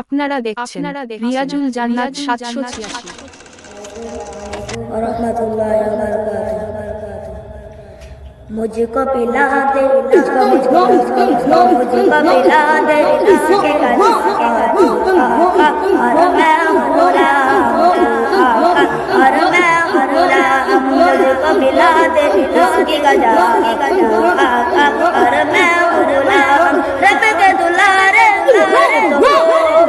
আপনারা দেখছেন রিয়াজুল জান্নাত সাতশো ছিয়াশি मुझको पिला दे मुझको मुझको मुझको मुझको पिला दे आगे का रिश्ता तू आका और मैं हो रहा हूँ आका और मैं हो रहा हूँ मुझको पिला दे